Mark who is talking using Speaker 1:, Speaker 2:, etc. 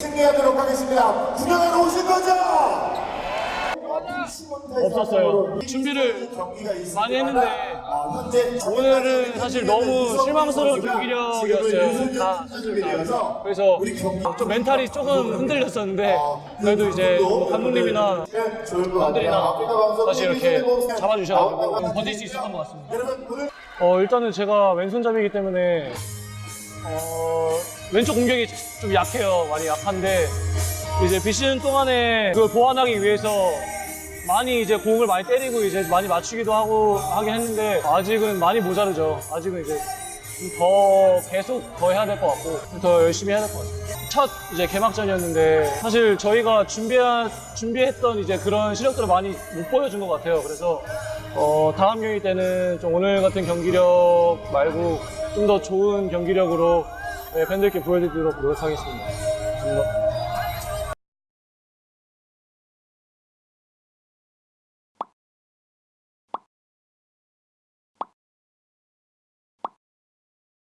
Speaker 1: 승리하도록 하겠습니다. 구경하러 오신 거죠?
Speaker 2: 없었어요. 준비를 많이 했는데 오늘은 사실 너무 실망스러운 경기력이었어요. 다 사실 다. 그래서 좀 멘탈이 조금 흔들렸었는데 그래도 이제 뭐 감독님이나 분들이나 다시 이렇게 잡아주셔가지고 버틸 수 있었던 것 같습니다. 어, 일단은 제가 왼손잡이기 때문에 어, 왼쪽 공격이 좀 약해요. 많이 약한데 이제 비시즌 동안에 그걸 보완하기 위해서 많이 이제 공을 많이 때리고 이제 많이 맞추기도 하고 하긴 했는데 아직은 많이 모자르죠. 아직은 이제 좀더 계속 더 해야 될 것 같고 더 열심히 해야 될 것 같아요. 첫 이제 개막전이었는데 사실 저희가 준비한 준비했던 이제 그런 실력들을 많이 못 보여준 것 같아요. 그래서 어, 다음 경기 때는 좀 오늘 같은 경기력 말고 좀 더 좋은 경기력으로 네, 팬들께 보여드리도록 노력하겠습니다. 감사합니다.